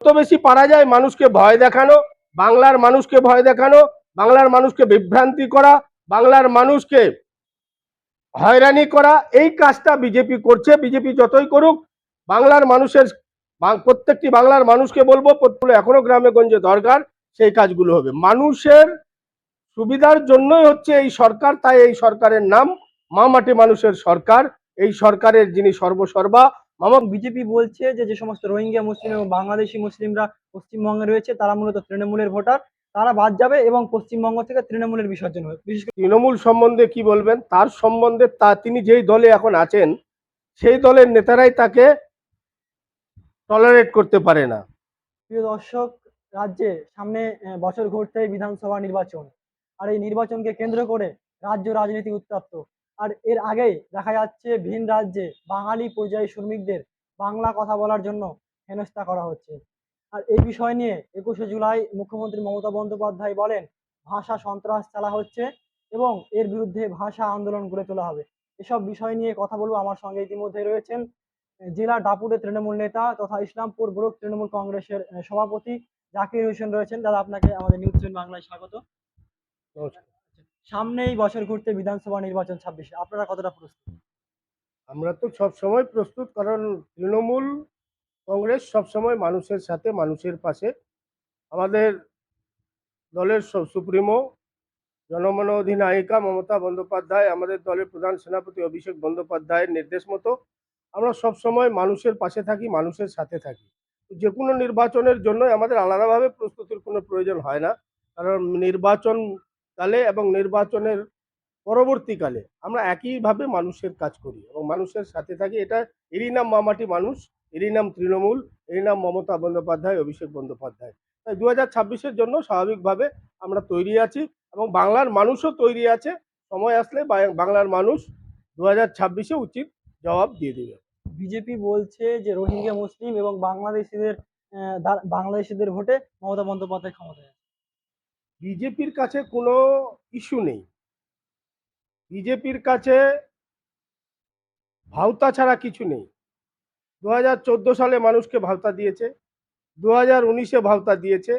যত বেশি পারা যায় মানুষকে ভয় দেখানো, বাংলার মানুষকে ভয় দেখানো, বাংলার মানুষকে বিভ্রান্তি করা, বাংলার মানুষকে হয়রানি করা, এই কাজটা বিজেপি করছে। বিজেপি যতই করুক, বাংলার মানুষের প্রত্যেকটি বাংলার মানুষকে বলব এখনও গ্রামে গঞ্জে দরকার, সেই কাজগুলো হবে। মানুষের সুবিধার জন্যই হচ্ছে এই সরকার, তাই এই সরকারের নাম মা মাটি মানুষের সরকার। এই সরকারের যিনি সর্বসর্বা মামা বিজেপি বলছে যে যে সমস্ত রোহিঙ্গা মুসলিম এবং বাংলাদেশি মুসলিমরা পশ্চিমবঙ্গে রয়েছে তারা মূলত তৃণমূলের ভোটার। তারা বাদ যাবে এবং পশ্চিমবঙ্গ থেকে তৃণমূলের বিসর্জন হবে। বিশেষ করে তৃণমূল সম্বন্ধে কি বলবেন? তার সম্বন্ধে তা তিনি যেই দলে এখন আছেন সেই দলের নেতারাই তাকে টলারেট করতে পারে না। প্রিয় দর্শক রাজ্যে সামনে বছর ঘুরতে বিধানসভা নির্বাচন। আর এই নির্বাচনকে কেন্দ্র করে রাজ্য রাজনীতি উত্তপ্ত। আর এর আগেই দেখা যাচ্ছে ভিন রাজ্যে বাঙালি পর্যায়ী শ্রমিকদের বাংলা কথা বলার জন্য হেনস্থা করা হচ্ছে। আর এই বিষয় নিয়ে একুশে জুলাই মুখ্যমন্ত্রী মমতা বন্দ্যোপাধ্যায় বলেন, ভাষা সন্ত্রাস চালা হচ্ছে এবং এর বিরুদ্ধে ভাষা আন্দোলন গড়ে তোলা হবে। এসব বিষয় নিয়ে কথা বলব আমার সঙ্গে ইতিমধ্যে রয়েছেন জেলা ডাপুরের তৃণমূল নেতা তথা ইসলামপুর ব্লক তৃণমূল কংগ্রেসের সভাপতি জাকির হোসেন রয়েছেন। দাদা, আপনাকে আমাদের নিউজ বাংলায় স্বাগত। সামনেই বছর ঘুরতে বিধানসভা নির্বাচন ছাব্বিশে, আপনারা কতটা প্রস্তুত? আমরা তো সব সময় প্রস্তুত, কারণ তৃণমূল কংগ্রেস সব সময় মানুষের সাথে, মানুষের পাশে। আমাদের দলের সুপ্রিমো, জনমন অধিনায়িকা মমতা বন্দ্যোপাধ্যায়, আমাদের দলের প্রধান সেনাপতি অভিষেক বন্দ্যোপাধ্যায়ের নির্দেশ মতো আমরা সব সময় মানুষের পাশে থাকি, মানুষের সাথে থাকি। যে কোনো নির্বাচনের জন্য আমাদের আলাদাভাবে প্রস্তুতির কোনো প্রয়োজন হয় না, কারণ নির্বাচন কালে এবং নির্বাচনের পরবর্তীকালে আমরা একইভাবে মানুষের কাজ করি এবং মানুষের সাথে থাকি। এটা এরই নাম মামাটি মানুষ, এরই নাম তৃণমূল, এরই নাম মমতা বন্দ্যোপাধ্যায়, অভিষেক বন্দ্যোপাধ্যায়। তাই দু হাজার ছাব্বিশের জন্য স্বাভাবিকভাবে আমরা তৈরি আছি এবং বাংলার মানুষও তৈরি আছে। সময় আসলে বাংলার মানুষ দু হাজার ছাব্বিশে উচিত জবাব দিয়ে দেবে। বিজেপি বলছে যে রোহিঙ্গা, মুসলিম এবং বাংলাদেশিদের বাংলাদেশিদের ভোটে মমতা বন্দ্যোপাধ্যায় ক্ষমতায়। বিজেপির কাছে কোনো ইস্যু নেই। বিজেপির কাছে ভাওতা ছাড়া কিছু নেই। দু হাজার চোদ্দ সালে মানুষকে ভাওতা দিয়েছে দু হাজার উনিশে ভাওতা দিয়েছে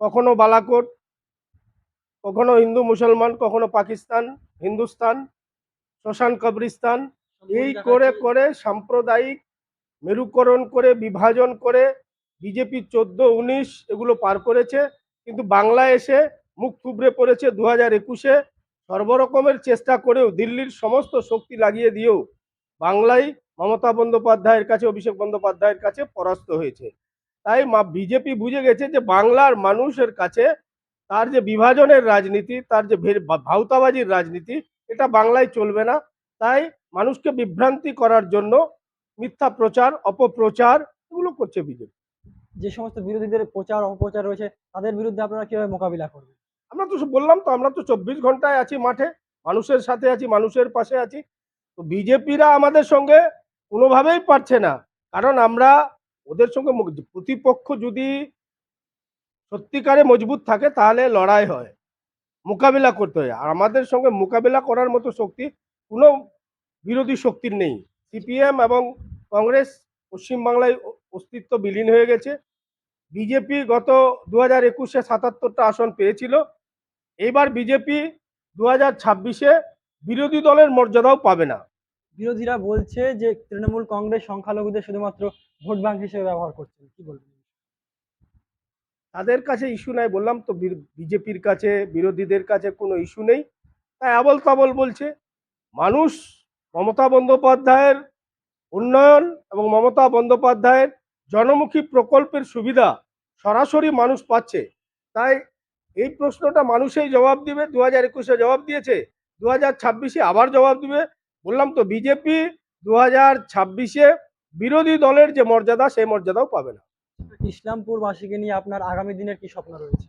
কখনো বালাকোট কখনো হিন্দু মুসলমান কখনো পাকিস্তান হিন্দুস্তান শ্মশান কবরিস্তান এই করে করে সাম্প্রদায়িক মেরুকরণ করে বিভাজন করে বিজেপি চোদ্দ উনিশ এগুলো পার করেছে। কিন্তু বাংলা এসে মুখ থুবড়ে পড়েছে দু হাজার একুশে। সর্বরকমের চেষ্টা করেও দিল্লির সমস্ত শক্তি লাগিয়ে দিয়েও বাংলায় মমতা বন্দ্যোপাধ্যায়ের কাছে, অভিষেক বন্দ্যোপাধ্যায়ের কাছে পরাস্ত হয়েছে। তাই মা, বিজেপি বুঝে গেছে যে বাংলার মানুষের কাছে তার যে বিভাজনের রাজনীতি, তার যে ভে- ভা- ভাওতাবাজির রাজনীতি, এটা বাংলায় চলবে না। তাই মানুষকে বিভ্রান্তি করার জন্য মিথ্যা প্রচার, অপপ্রচার এগুলো করছে বিজেপি। যে সমস্ত বিরোধীদের প্রচার, অপপ্রচার রয়েছে, তাদের বিরুদ্ধে আপনারা কীভাবে মোকাবিলা করবেন? আমরা তো বললাম তো, আমরা তো চব্বিশ ঘন্টায় আছি মাঠে, মানুষের সাথে আছি, মানুষের পাশে আছি। তো বিজেপিরা আমাদের সঙ্গে কোনোভাবেই পারছে না। কারণ আমরা ওদের সঙ্গে প্রতিপক্ষ যদি সত্যিকারে মজবুত থাকে, তাহলে লড়াই হয়, মোকাবিলা করতে হয়। আর আমাদের সঙ্গে মোকাবিলা করার মতো শক্তি, কোনো বিরোধী শক্তির নেই। সিপিএম এবং কংগ্রেস পশ্চিমবাংলায় অস্তিত্ব বিলীন হয়ে গেছে। বিজেপি গত দু হাজার একুশে সাতাত্তরটা আসন পেয়েছিল। এবার বিজেপি দু হাজার ছাব্বিশে বিরোধী দলের মর্যাদাও পাবে না। বিরোধীরা বলছে যে তৃণমূল কংগ্রেস সংখ্যালঘুদের শুধুমাত্র ভোট ব্যাংক হিসেবে ব্যবহার করছে কি বলবেন? তাদের কাছে ইস্যু নাই বললাম তো বিজেপির কাছে বিরোধীদের কাছে কোনো ইস্যু নেই। তাই আবল তাবল বলছে মানুষ মমতা বন্দ্যোপাধ্যায়ের উন্নয়ন এবং মমতা বন্দ্যোপাধ্যায়ের জনমুখী প্রকল্পের সুবিধা সরাসরি মানুষ পাচ্ছে। তাই এই প্রশ্নটা মানুষই জবাব দিবে দু হাজার একুশে জবাব দিয়েছে দু হাজার ছাব্বিশে আবার জবাব দিবে। বললাম তো বিজেপি দু হাজার ছাব্বিশে বিরোধী দলের যে মর্যাদা সেই মর্যাদাও পাবে না। ইসলামপুরবাসীকে নিয়ে আপনার আগামী দিনের কি স্বপ্ন রয়েছে?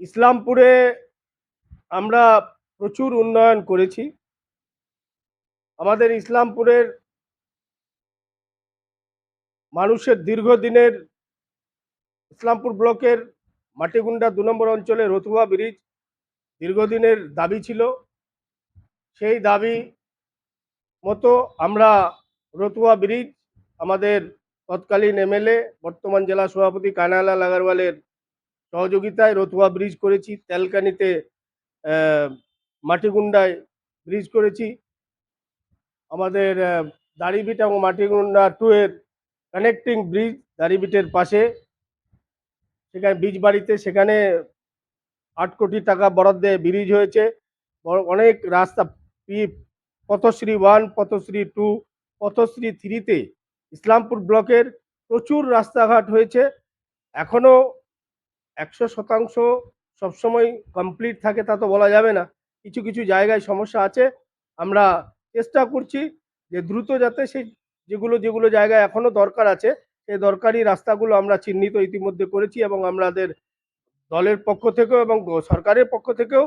ইসলামপুরে আমরা প্রচুর উন্নয়ন করেছি। আমাদের ইসলামপুরের মানুষের দীর্ঘদিনের ইসলামপুর ব্লকের মাটিগুন্ডা দু নম্বর অঞ্চলে রতুয়া ব্রিজ দীর্ঘদিনের দাবি ছিল। সেই দাবি মতো আমরা রতুয়া ব্রিজ আমাদের তৎকালীন এমএলএ বর্তমান জেলা সভাপতি কানালাল আগারওয়ালের সহযোগিতায় রতুয়া ব্রিজ করেছি। তেলকানিতে মাটিগুন্ডায় ব্রিজ করেছি। আমাদের আহ, দাড়িভিট এবং মাটিগুন্ডা টু এর কানেক্টিং ব্রিজ দাড়িভিটের পাশে। সেখানে বীজ বাড়িতে সেখানে আট কোটি টাকা বরাদ্দে ব্রিজ হয়েছে। অনেক রাস্তা পথশ্রী ওয়ান, পথশ্রী টু, পথশ্রী থ্রিতে ইসলামপুর ব্লকের প্রচুর রাস্তাঘাট হয়েছে। এখনও একশো শতাংশ সবসময় কমপ্লিট থাকে তা তো বলা যাবে না। কিছু কিছু জায়গায় সমস্যা আছে। আমরা চেষ্টা করছি যে দ্রুত যাতে সেই যেগুলো যেগুলো জায়গায় এখনও দরকার আছে সেই দরকারি রাস্তাগুলো আমরা চিহ্নিত ইতিমধ্যে করেছি এবং আমাদের দলের পক্ষ থেকেও এবং সরকারের পক্ষ থেকেও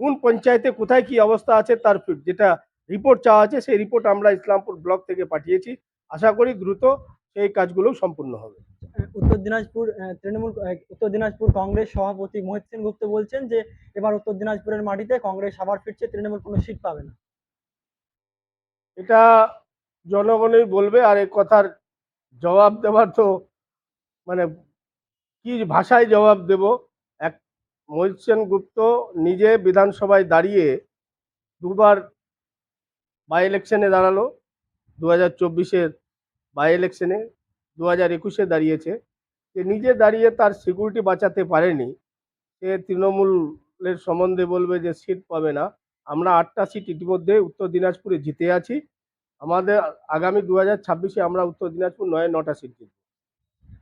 কোন পঞ্চায়েতে কোথায় কি অবস্থা আছে তার যেটা রিপোর্ট চাওয়া আছে সেই রিপোর্ট আমরা ইসলামপুর ব্লক থেকে পাঠিয়েছি। আশা করি দ্রুত সেই কাজগুলো সম্পূর্ণ হবে। উত্তর দিনাজপুর তৃণমূল উত্তর দিনাজপুর কংগ্রেস সভাপতি মোহিত সেন গুপ্ত বলছেন যে এবার উত্তর দিনাজপুরের মাটিতে কংগ্রেস আবার ফিরছে তৃণমূল কোনো সিট পাবে না। এটা জনগণই বলবে আর এই কথার জবাব দেওয়ার তো মানে কি ভাষায় জবাব দেব? এক মহিত সেন গুপ্ত নিজে বিধানসভায় দাঁড়িয়ে দুবার বাই ইলেকশনে দাঁড়াল। দু হাজার চব্বিশের বাই ইলেকশনে দু হাজার একুশে দাঁড়িয়েছে। সে নিজে দাঁড়িয়ে তার সিকিউরিটি বাঁচাতে পারেনি। সে তৃণমূলের সম্বন্ধে বলবে যে, সিট পাবে না। আমরা আটটা সিট ইতিমধ্যে উত্তর দিনাজপুরে জিতে আছি। আমাদের আগামী দু হাজার ছাব্বিশে আমরা উত্তর দিনাজপুর নয় নটা সিট জিতব।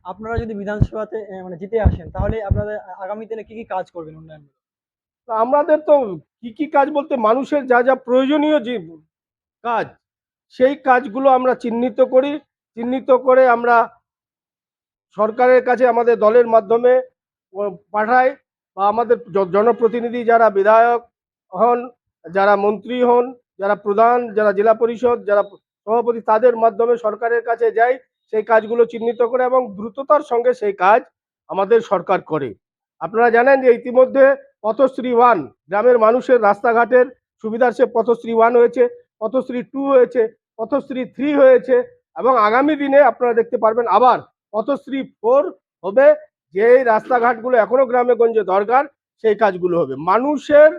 আপনারা যদি বিধানসভাতে মানে জিতে আসেন তাহলে আপনাদের আগামী দিনে কি কি কাজ করবেন উন্নয়ন তো আমাদের তো কি কি কাজ বলতে মানুষের যা যা প্রয়োজনীয় যে কাজ সেই কাজগুলো আমরা চিহ্নিত করি। চিহ্নিত করে আমরা সরকারের কাছে আমাদের দলের মাধ্যমে পাঠাই বা আমাদের জনপ্রতিনিধি যারা বিধায়ক হন যারা মন্ত্রী হন যারা প্রধান, যারা জেলা পরিষদ, যারা সভাপতি, তাদের মাধ্যমে সরকারের কাছে যাই, সেই কাজগুলো চিহ্নিত করে এবং দ্রুততার সঙ্গে সেই কাজ আমাদের সরকার করে। আপনারা জানেন যে ইতিমধ্যে পথশ্রী ওয়ান, গ্রামের মানুষের রাস্তাঘাটের সুবিধার সে পথশ্রী ওয়ান হয়েছে, পথশ্রী টু হয়েছে, পথশ্রী থ্রি হয়েছে এবং আগামী দিনে আপনারা দেখতে পারবেন আবার পথশ্রী ফোর হবে যে রাস্তাঘাটগুলো এখনও গ্রামে গঞ্জে দরকার, সেই কাজগুলো হবে। মানুষের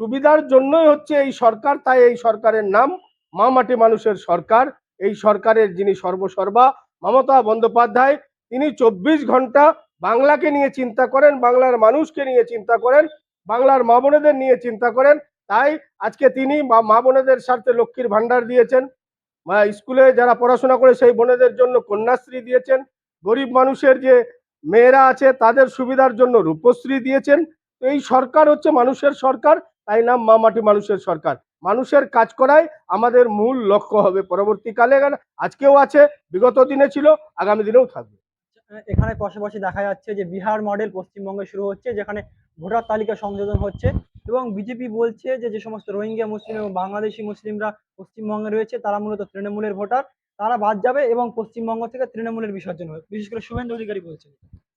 সুবিধার জন্যই হচ্ছে এই সরকার, তাই এই সরকারের নাম মা মাটি মানুষের সরকার। এই সরকারের যিনি সর্বসর্বা মমতা বন্দ্যোপাধ্যায়, তিনি চব্বিশ ঘণ্টা বাংলাকে নিয়ে চিন্তা করেন, বাংলার মানুষকে নিয়ে চিন্তা করেন, বাংলার মা বোনেদের নিয়ে চিন্তা করেন। তাই আজকে তিনি মা- বোনেদের স্বার্থে লক্ষ্মীর ভান্ডার দিয়েছেন। স্কুলে যারা পড়াশোনা করে সেই বোনেদের জন্য কন্যাশ্রী দিয়েছেন। গরিব মানুষের যে মেয়েরা আছে তাদের সুবিধার জন্য রূপশ্রী দিয়েছেন। তো এই সরকার হচ্ছে মানুষের সরকার। তাই নাম মা মাটি মানুষের সরকার। মানুষের কাজ করাই আমাদের মূল লক্ষ্য হবে। পরবর্তীকালে আজকেও আছে বিগত দিনে ছিল আগামী দিনেও থাকবে। এখানে পাশাপাশি দেখা যাচ্ছে যে বিহার মডেল পশ্চিমবঙ্গে শুরু হচ্ছে যেখানে ভোটার তালিকা সংযোজন হচ্ছে এবং বিজেপি বলছে যে যে সমস্ত রোহিঙ্গা মুসলিম এবং বাংলাদেশি মুসলিমরা পশ্চিমবঙ্গে রয়েছে তারা মূলত তৃণমূলের ভোটার। তারা বাদ যাবে এবং পশ্চিমবঙ্গ থেকে তৃণমূলের বিসর্জন হবে। বিশেষ করে শুভেন্দু অধিকারী বলছেন।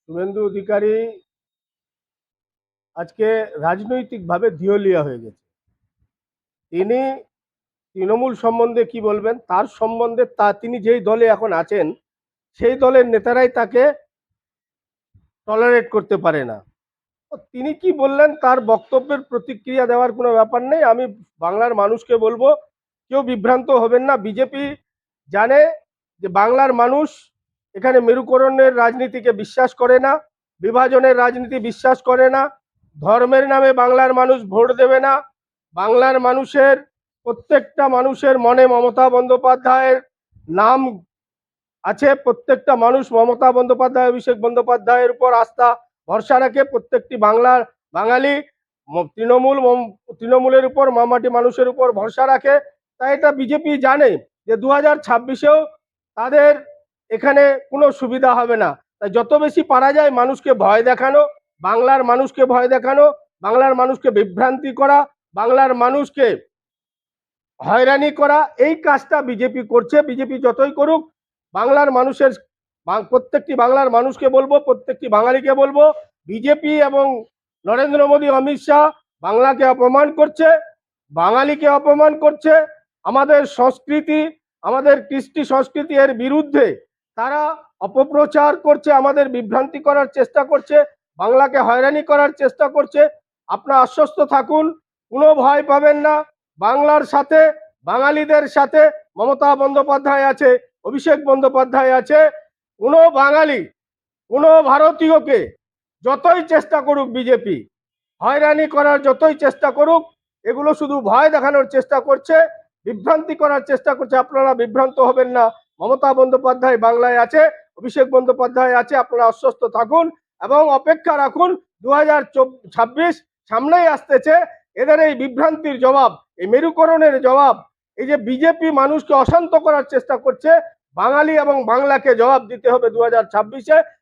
শুভেন্দু অধিকারী আজকে রাজনৈতিকভাবে দিওলিয়া হয়ে গেছে। তিনি তৃণমূল সম্বন্ধে কি বলবেন? তার সম্বন্ধে তা, তিনি যেই দলে এখন আছেন, সেই দলের নেতারাই তাকে টলারেট করতে পারে না। তিনি কি বললেন? তার বক্তব্যের প্রতিক্রিয়া দেওয়ার কোনো ব্যাপার নেই। আমি বাংলার মানুষকে বলব, কেউ বিভ্রান্ত হবেন না। বিজেপি জানে যে বাংলার মানুষ এখানে মেরুকরণের রাজনীতিকে বিশ্বাস করে না, বিভাজনের রাজনীতি বিশ্বাস করে না ধর্মের নামে বাংলার মানুষ ভোট দেবে না। বাংলার মানুষের, প্রত্যেকটা মানুষের মনে মমতা বন্দ্যোপাধ্যায়ের নাম আছে। প্রত্যেকটা মানুষ মমতা বন্দ্যোপাধ্যায়, অভিষেক বন্দ্যোপাধ্যায়ের উপর আস্থা, ভরসা রাখে। প্রত্যেকটি বাংলার বাঙালি তৃণমূল তৃণমূলের উপর মামাটি মানুষের উপর ভরসা রাখে। তাই এটা বিজেপি জানে যে দু হাজার ছাব্বিশেও তাদের এখানে কোনো সুবিধা হবে না। তাই যত বেশি পারা যায় মানুষকে ভয় দেখানো বাংলার মানুষকে ভয় দেখানো, বাংলার মানুষকে বিভ্রান্তি করা, বাংলার মানুষকে হয়রানি করা, এই কাজটা বিজেপি করছে। বিজেপি যতই করুক, বাংলার মানুষের প্রত্যেকটি বাংলার মানুষকে বলব, প্রত্যেকটি বাঙালিকে বলব বিজেপি এবং নরেন্দ্র মোদী, অমিত শাহ বাংলাকে অপমান করছে, বাঙালিকে অপমান করছে। আমাদের সংস্কৃতি, আমাদের কৃষ্টি সংস্কৃতি এর বিরুদ্ধে তারা অপপ্রচার করছে, আমাদের বিভ্রান্তি করার চেষ্টা করছে। বাংলাকে হয়রানি করার চেষ্টা করছে, আপনারা আশ্বস্ত থাকুন, কোনো ভয় পাবেন না। বাংলার সাথে, বাঙালিদের সাথে মমতা বন্দ্যোপাধ্যায় আছে, অভিষেক বন্দ্যোপাধ্যায় আছে। কোনো বাঙালি, কোনো ভারতীয়কে যতই চেষ্টা করুক বিজেপি, হয়রানি করার যতই চেষ্টা করুক, এগুলো শুধু ভয় দেখানোর চেষ্টা করছে, বিভ্রান্তি করার চেষ্টা করছে। আপনারা বিভ্রান্ত হবেন না। মমতা বন্দ্যোপাধ্যায় বাংলায় আছে, অভিষেক বন্দ্যোপাধ্যায় আছে, আপনারা আশ্বস্ত থাকুন। এবং অপেক্ষা রাখুন দু হাজার ছাব্বিশ সামনেই আসতেছে এদের এই বিভ্রান্তির জবাব, এই মেরুকরণের জবাব। এই যে বিজেপি মানুষকে অশান্ত করার চেষ্টা করছে, বাঙালি এবং বাংলাকে জবাব দিতে হবে দু হাজার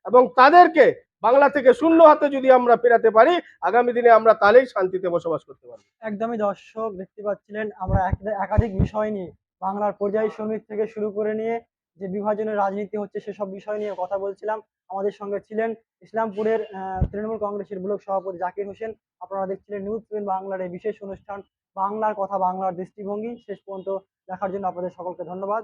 এবং তাদেরকে বাংলা থেকে শূন্য হাতে যদি আমরা ফেরাতে পারি, আগামী দিনে আমরা তাহলেই শান্তিতে বসবাস করতে পারি একদমই দর্শক, দেখতে পাচ্ছিলেন, আমরা এক- একাধিক বিষয় নিয়ে বাংলার পর্যায় শ্রমিক থেকে শুরু করে নিয়ে যে বিভাজনের রাজনীতি হচ্ছে সেসব বিষয় নিয়ে কথা বলছিলাম। আমাদের সঙ্গে ছিলেন ইসলামপুরের তৃণমূল কংগ্রেসের ব্লক সভাপতি জাকির হোসেন। আপনারা দেখছিলেন নিউজ টুয়েন বাংলার এই বিশেষ অনুষ্ঠান, বাংলার কথা, বাংলার দৃষ্টিভঙ্গি। শেষ পর্যন্ত দেখার জন্য আপনাদের সকলকে ধন্যবাদ।